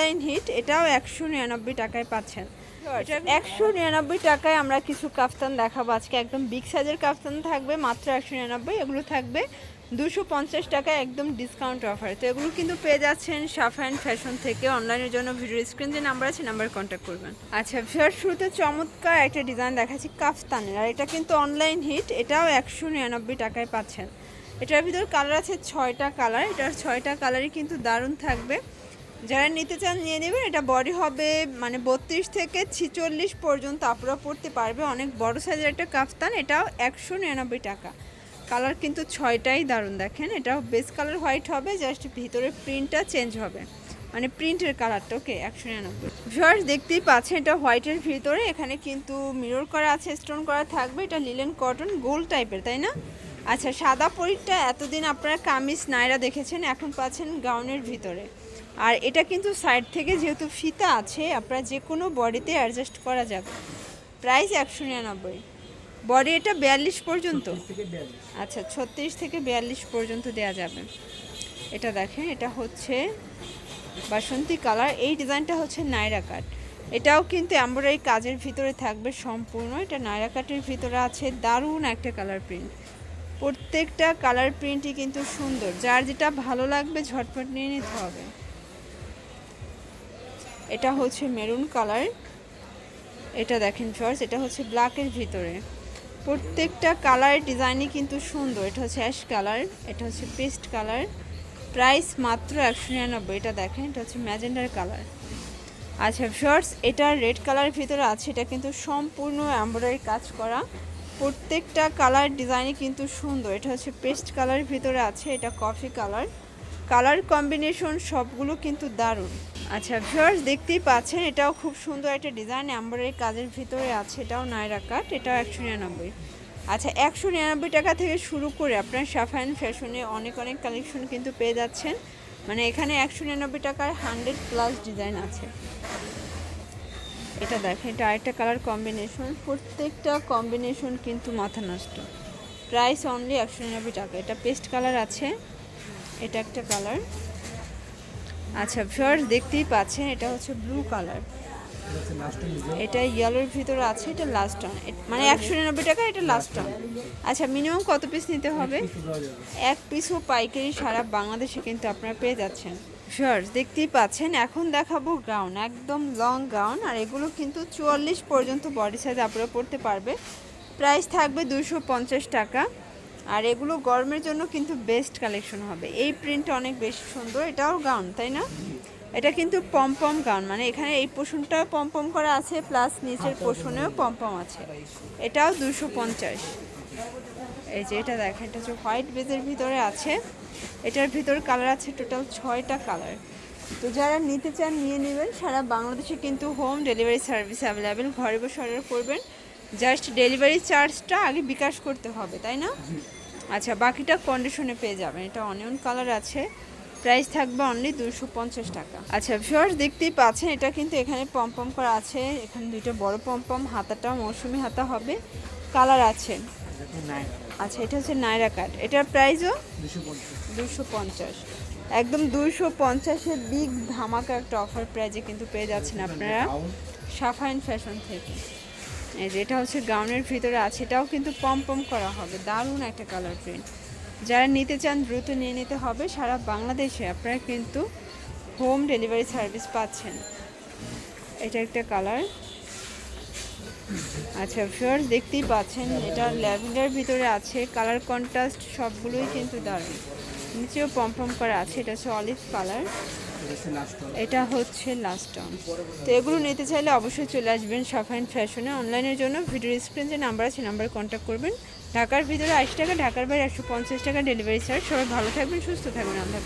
Online hit এটাও একশো নিরানব্বই টাকায় পাচ্ছেন। একশো নিরানব্বই টাকায় আমরা কিছু কাফতান দেখাবো। আজকে একদম বিগ সাইজের কাফতান থাকবে মাত্র একশো নিরানব্বই এগুলো থাকবে দুশো পঞ্চাশ টাকায় একদম ডিসকাউন্ট অফার তো এগুলো কিন্তু পেয়ে যাচ্ছেন সাফায়ন ফ্যাশন থেকে। অনলাইনের জন্য ভিডিও স্ক্রিন যে নাম্বার আছে নাম্বার কন্ট্যাক্ট করবেন। আচ্ছা ফেয়ার শুরুতে চমৎকার একটা ডিজাইন দেখাচ্ছি কাফতানের। আর এটা কিন্তু অনলাইন হিট এটাও একশো নিরানব্বই টাকায় পাচ্ছেন। এটার ভিতর কালার আছে ছয়টা কালার এটার ছয়টা কালারই কিন্তু দারুণ থাকবে। যারা নিতে চান নিয়ে নেবেন। এটা বডি হবে মানে বত্রিশ থেকে ছিচল্লিশ পর্যন্ত আপনারা পড়তে পারবে। অনেক বড় সাইজের একটা কাফতান, এটাও একশো নিরানব্বই টাকা। কালার কিন্তু ছয়টাই দারুণ দেখেন। এটাও বেস কালার হোয়াইট হবে জাস্ট ভিতরে প্রিন্টটা চেঞ্জ হবে। মানে প্রিন্টের কালারটা ওকে একশো নিরানব্বই। ভিউয়ার্স দেখতেই পাচ্ছেন, এটা হোয়াইটের ভিতরে। এখানে কিন্তু মিরর করা আছে স্টোন করা থাকবে। এটা লিলেন কটন গোল টাইপের তাই না? আচ্ছা সাদা পরিটটা এতদিন আপনারা কামিজ, নাইরা দেখেছেন, এখন পাচ্ছেন গাউনের ভিতরে। আর এটা কিন্তু সাইড থেকে যেহেতু ফিতা আছে আপনারা যে কোনো বডিতে অ্যাডজাস্ট করা যাবে। প্রাইস একশো নিরানব্বই। বডি এটা বিয়াল্লিশ পর্যন্ত? আচ্ছা ছত্রিশ থেকে বিয়াল্লিশ পর্যন্ত দেওয়া যাবে। এটা দেখেন এটা হচ্ছে বাসন্তী কালার। এই ডিজাইনটা হচ্ছে নাইরা কাট। এটাও কিন্তু এমব্রয়ডারি কাজের ভিতরে থাকবে সম্পূর্ণ। এটা নাইরা কাটের ভিতরে আছে দারুণ একটা কালার প্রিন্ট। প্রত্যেকটা কালার প্রিন্টই কিন্তু সুন্দর। যার যেটা ভালো লাগবে ঝটপট নিয়ে নিতে হবে। এটা হচ্ছে মেরুন কালার। এটা দেখেন ফার্স্ট এটা হচ্ছে ব্ল্যাকের ভিতরে। প্রত্যেকটা কালার ডিজাইনই কিন্তু সুন্দর। এটা হচ্ছে অ্যাশ কালার, এটা হচ্ছে পেস্ট কালার। প্রাইস মাত্র একশো নিরানব্বই, এটা দেখেন, এটা হচ্ছে ম্যাজেন্ডার কালার। আচ্ছা শর্টস এটা রেড কালারের ভিতরে আছে, এটা কিন্তু সম্পূর্ণ এমব্রয়ডারি কাজ করা। প্রত্যেকটা কালার ডিজাইনই কিন্তু সুন্দর। এটা হচ্ছে পেস্ট কালারের ভিতরে আছে, এটা কফি কালার। কালার কম্বিনেশন সবগুলো কিন্তু দারুণ। আচ্ছা ভিউয়ার্স দেখতেই পাচ্ছেন, এটাও খুব সুন্দর একটা ডিজাইন এমব্রয়ডারি কাজের ভিতরে আছে, এটাও নায়রা কাট এটাও একশো নিরানব্বই। আচ্ছা একশো নিরানব্বই টাকা থেকে শুরু করে আপনার সাফায়ন ফ্যাশনে অনেক অনেক কালেকশন কিন্তু পেয়ে যাচ্ছেন। মানে এখানে একশো নিরানব্বই টাকার হান্ড্রেড প্লাস ডিজাইন আছে। এটা দেখেন, এটা আরেকটা কালার কম্বিনেশন প্রত্যেকটা কম্বিনেশন কিন্তু মাথা নষ্ট। প্রাইস অনলি একশো নিরানব্বই টাকা, এটা পেস্ট কালার আছে, এটা একটা কালার আচ্ছা ফার্স্ট দেখতেই পাচ্ছেন, এটা হচ্ছে ব্লু কালার এটা ইয়েলোর ভিতরে আছে, এটা লাস্ট টান মানে একশো নিরানব্বই টাকা, এটা লাস্ট টান আচ্ছা মিনিমাম কত পিস নিতে হবে? এক পিসও পাইকারি সারা বাংলাদেশে কিন্তু আপনারা পেয়ে যাচ্ছেন। ফার্স্ট দেখতেই পাচ্ছেন, এখন দেখাবো গাউন একদম লং গাউন আর এগুলো কিন্তু চুয়াল্লিশ পর্যন্ত বডি সাইজ আপনারা পড়তে পারবে। প্রাইস থাকবে দুশো পঞ্চাশ টাকা। আর এগুলো গরমের জন্য কিন্তু বেস্ট কালেকশন হবে। এই প্রিন্টটা অনেক বেশি সুন্দর, এটাও গাউন তাই না? এটা কিন্তু পমপম গাউন মানে এখানে এই পোষণটাও পমপম করা আছে প্লাস নিচের পোষণেও পমপম আছে। এটাও দুশো পঞ্চাশ। এই যে এটা দেখেন, এটা হচ্ছে হোয়াইট বেজের ভিতরে আছে, এটার ভিতর কালার আছে টোটাল ছয়টা কালার তো যারা নিতে চান, নিয়ে নেবেন। সারা বাংলাদেশে কিন্তু হোম ডেলিভারি সার্ভিস অ্যাভেলেবেল ঘরে বসে অর্ডার করবেন। জাস্ট ডেলিভারি চার্জটা আগে বিকাশ করতে হবে, তাই না? আচ্ছা বাকিটা কন্ডিশনে পেয়ে যাবেন। এটা অনিয়ন কালার আছে। প্রাইস থাকবে অনলি দুশো পঞ্চাশ টাকা। আচ্ছা ভিউয়ার্স দেখতেই পাচ্ছেন, এটা কিন্তু এখানে পম্পম করা আছে। এখানে দুইটা বড় পম্পম হাতাটা মৌসুমি হাতা হবে। কালার আছে। আচ্ছা এটা হচ্ছে নাইরা কাট এটার প্রাইসও দুশো পঞ্চাশ। একদম দুশো পঞ্চাশের বিগ ধামাকা একটা অফার প্রাইজে কিন্তু পেয়ে যাচ্ছেন আপনারা। সাফাইন ফ্যাশন থেকে। এই যে এটা হচ্ছে গাউনের ভিতরে আছে, এটাও কিন্তু পম পম করা হবে, দারুণ একটা কালার প্রিন্ট যারা নিতে চান দ্রুত নিয়ে নিতে হবে, সারা বাংলাদেশে আপনারা কিন্তু হোম ডেলিভারি সার্ভিস পাচ্ছেন। এটা একটা কালার আচ্ছা ফিওর্স দেখতেই পাচ্ছেন, এটা ল্যাভেন্ডার ভিতরে আছে কালার কন্ট্রাস্ট সবগুলোই কিন্তু দারুণ। নিচেও পম্পম করা আছে, এটা হচ্ছে অলিভ কালার এটা হচ্ছে লাস্ট টাউন তো এগুলো নিতে চাইলে অবশ্যই চলে আসবেন সাফাইন ফ্যাশনে অনলাইনের জন্য ভিডিও স্ক্রিন যে নাম্বার আছে নাম্বারে কন্ট্যাক্ট করবেন। ঢাকার ভিতরে আশি টাকা, ঢাকার বাইরে একশো পঞ্চাশ টাকা ডেলিভারি চার্জ সবাই ভালো থাকবেন, সুস্থ থাকবেন, আল্লাহ